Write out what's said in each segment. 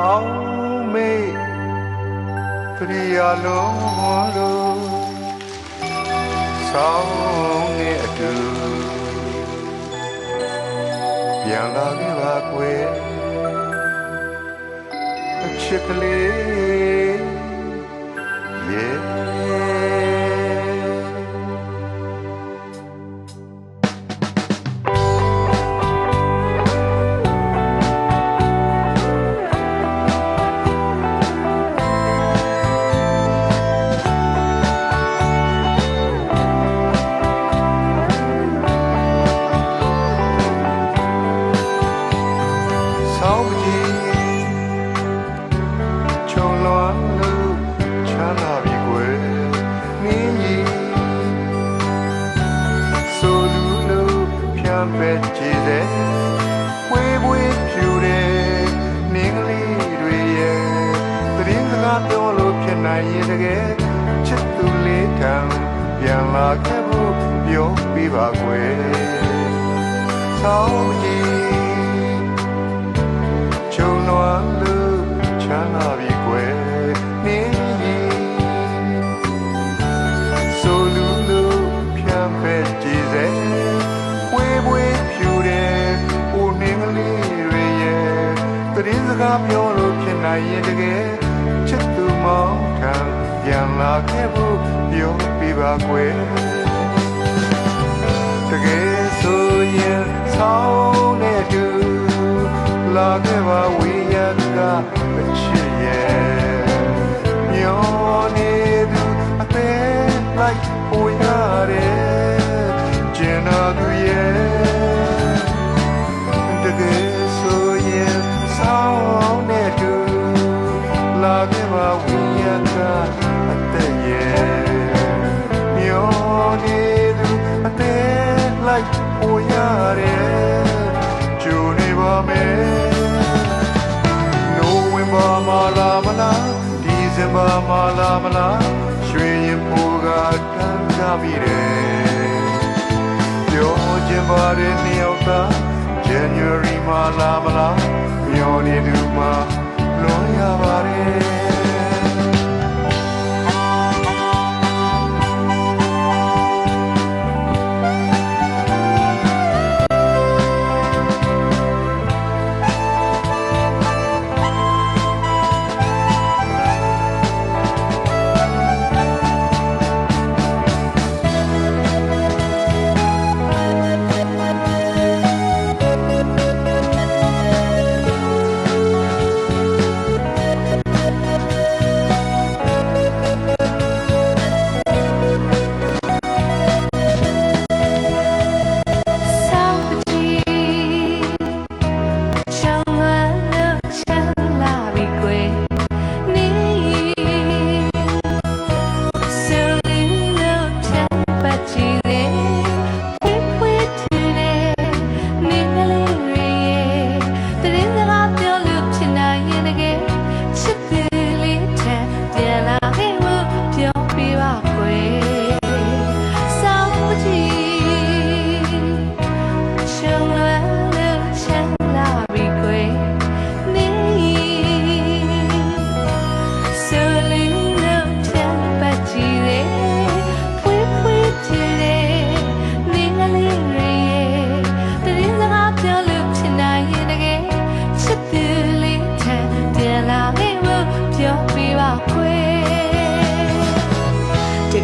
အောင်မေတရိယာလုံးတို့ဆောင်းနေအတူပြန်လာခဲ့ပါကွယ်အချစ်ကလေး ပဲကြည်တဲ့ဝေးဝေးဖြူတဲ့နင်းကလေးတွေရဲ့သတရင်စကားပြောလို့ဖြစ်နိုင်ရင်တကယ်ချစ်သူလေးထံပြန်လာခဲ့ဖို့ပြောပြပါကွယ်ဆောင်းကြီး ပြောလို့ဖြစ်နိုင်ရင်တကယ်ချစ်သူမောင်ထံပြန်လာခဲ့ဖို့ပြောပြပါကွယ်တကယ်ဆိုရင်ဆောင်းနေတူလာခဲ့ပါဝေး လိုက်ဟိုရတယ်ကျူနေပါမယ်နိုဝင်ဘာမှာလာမလားဒီဇင်ဘာမှာလာမလားရွှေရင်ဖိုးကတန်းကြပြီတယ်ပြောချင်ပါတယ်နှစ်ယောက်သား January မှာလာမလားမျောနေသူမှာ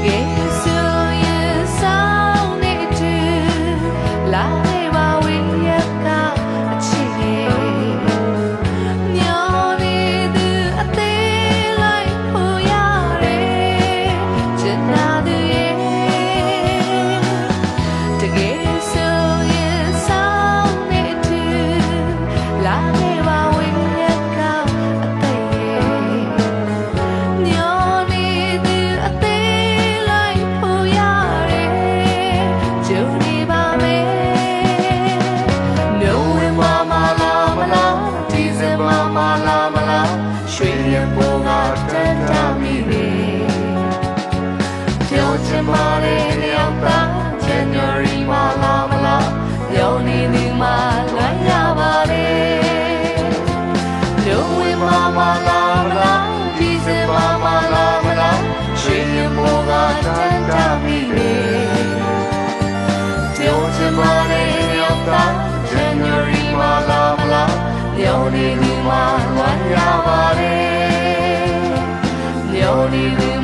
တ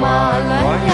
ပါ